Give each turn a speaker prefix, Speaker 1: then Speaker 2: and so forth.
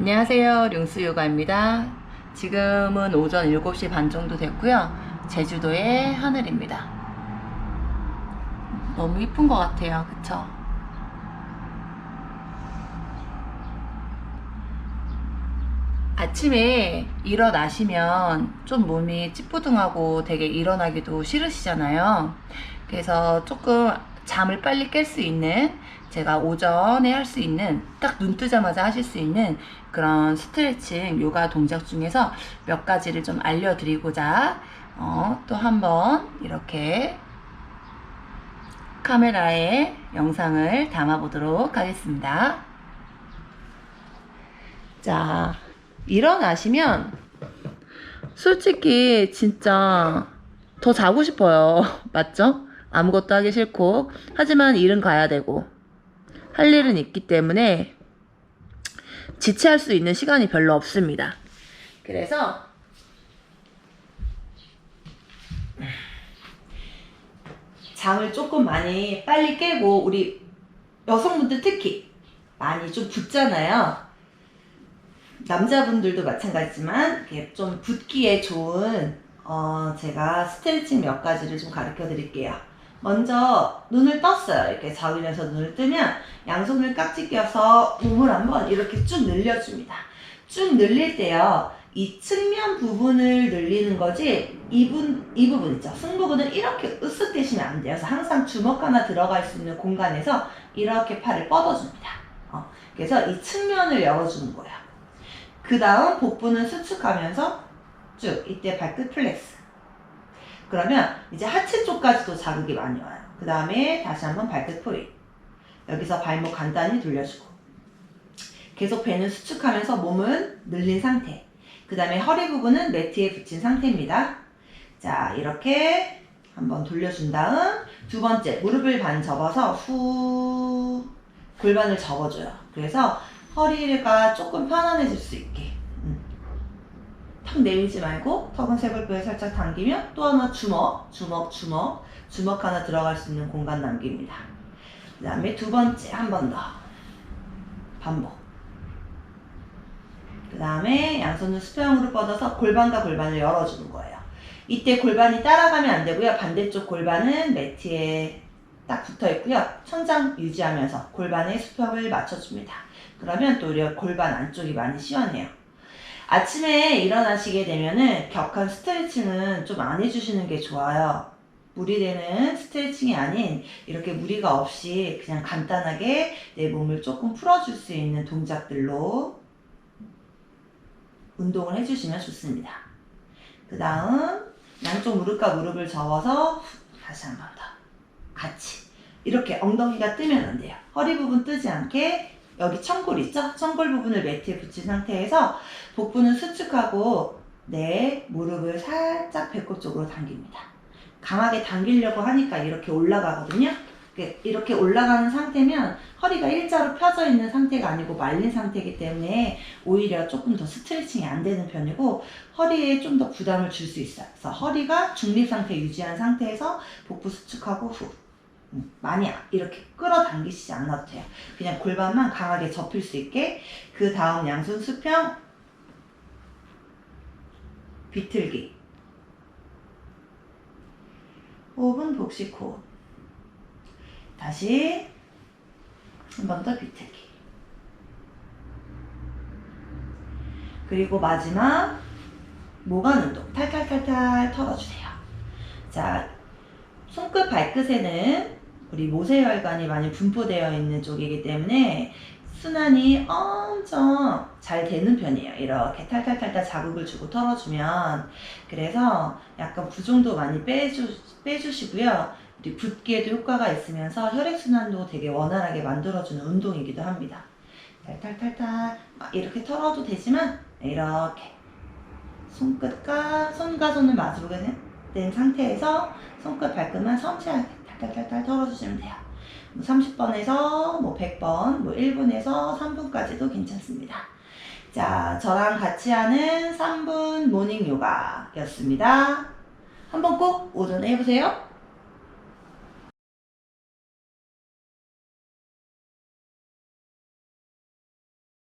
Speaker 1: 안녕하세요. 룡스 요가입니다. 지금은 오전 7시 반 정도 됐고요. 제주도의 하늘입니다. 너무 이쁜 것 같아요. 그쵸? 아침에 일어나시면 좀 몸이 찌뿌둥하고 되게 일어나기도 싫으시잖아요. 그래서 조금 잠을 빨리 깰 수 있는 제가 오전에 할 수 있는 딱 눈 뜨자마자 하실 수 있는 그런 스트레칭 요가 동작 중에서 몇 가지를 좀 알려드리고자 어, 또 한번 이렇게 카메라에 영상을 담아 보도록 하겠습니다. 자, 일어나시면 솔직히 진짜 더 자고 싶어요. 맞죠? 아무것도 하기 싫고 하지만 일은 가야 되고 할 일은 있기 때문에 지체할 수 있는 시간이 별로 없습니다. 그래서 잠을 조금 많이 빨리 깨고 우리 여성분들 특히 많이 좀 붓잖아요. 남자분들도 마찬가지지만 좀 붓기에 좋은 어, 제가 스트레칭 몇 가지를 좀 가르쳐 드릴게요. 먼저 눈을 떴어요. 이렇게 자위에서 눈을 뜨면 양손을 깍지 껴서 몸을 한번 이렇게 쭉 늘려줍니다. 쭉 늘릴 때요. 이 측면 부분을 늘리는 거지 이, 분, 이 부분 있죠. 승부분을 이렇게 으쓱대시면 안 돼요. 그래서 항상 주먹 하나 들어갈 수 있는 공간에서 이렇게 팔을 뻗어줍니다. 어, 그래서 이 측면을 열어주는 거예요. 그 다음 복부는 수축하면서 쭉 이때 발끝 플렉스. 그러면 이제 하체 쪽까지도 자극이 많이 와요. 그 다음에 다시 한번 발끝 포인. 여기서 발목 간단히 돌려주고. 계속 배는 수축하면서 몸은 늘린 상태. 그 다음에 허리 부분은 매트에 붙인 상태입니다. 자, 이렇게 한번 돌려준 다음 두 번째 무릎을 반 접어서 후 골반을 접어줘요. 그래서 허리가 조금 편안해질 수 있게. 음. 턱 내밀지 말고 턱은 세골뼈에 살짝 당기면 또 하나 주먹, 주먹, 주먹, 주먹 하나 들어갈 수 있는 공간 남깁니다. 그 다음에 두 번째 한 번 더. 반복. 그 다음에 양손을 수평으로 뻗어서 골반과 골반을 열어주는 거예요. 이때 골반이 따라가면 안 되고요. 반대쪽 골반은 매트에 딱 붙어 있고요. 천장 유지하면서 골반의 수평을 맞춰줍니다. 그러면 또 우리 골반 안쪽이 많이 시원해요. 아침에 일어나시게 되면은 격한 스트레칭은 좀 안 해주시는 게 좋아요. 무리되는 스트레칭이 아닌 이렇게 무리가 없이 그냥 간단하게 내 몸을 조금 풀어줄 수 있는 동작들로 운동을 해주시면 좋습니다. 그 다음 양쪽 무릎과 무릎을 접어서 다시 한 번 더 같이 이렇게 엉덩이가 뜨면 안 돼요. 허리 부분 뜨지 않게 여기 청골 있죠? 청골 부분을 매트에 붙인 상태에서 복부는 수축하고 내 무릎을 살짝 배꼽 쪽으로 당깁니다. 강하게 당기려고 하니까 이렇게 올라가거든요. 이렇게 올라가는 상태면 허리가 일자로 펴져 있는 상태가 아니고 말린 상태이기 때문에 오히려 조금 더 스트레칭이 안 되는 편이고 허리에 좀 더 부담을 줄 수 있어요. 그래서 허리가 중립 상태 유지한 상태에서 복부 수축하고 후 음, 많이 이렇게 끌어당기시지 않아도 돼요. 그냥 골반만 강하게 접힐 수 있게 그 다음 양손 수평 비틀기 5분 복식 호흡 다시 한 번 더 비틀기 그리고 마지막 모관 운동 탈탈탈탈 털어주세요. 자 손끝 발끝에는 우리 모세혈관이 많이 분포되어 있는 쪽이기 때문에 순환이 엄청 잘 되는 편이에요. 이렇게 탈탈탈탈 자극을 주고 털어주면 그래서 약간 부종도 많이 빼주, 빼주시고요. 우리 붓기에도 효과가 있으면서 혈액순환도 되게 원활하게 만들어주는 운동이기도 합니다. 탈탈탈탈 막 이렇게 털어도 되지만 이렇게 손끝과 손과 손을 마주보게 된 상태에서 손끝 발끝만 섬세하게 탈탈탈탈 털어주시면 돼요. 30번에서 뭐 100번, 뭐 1분에서 3분까지도 괜찮습니다. 자, 저랑 같이 하는 3분 모닝 요가였습니다. 한번 꼭 오전에 해보세요.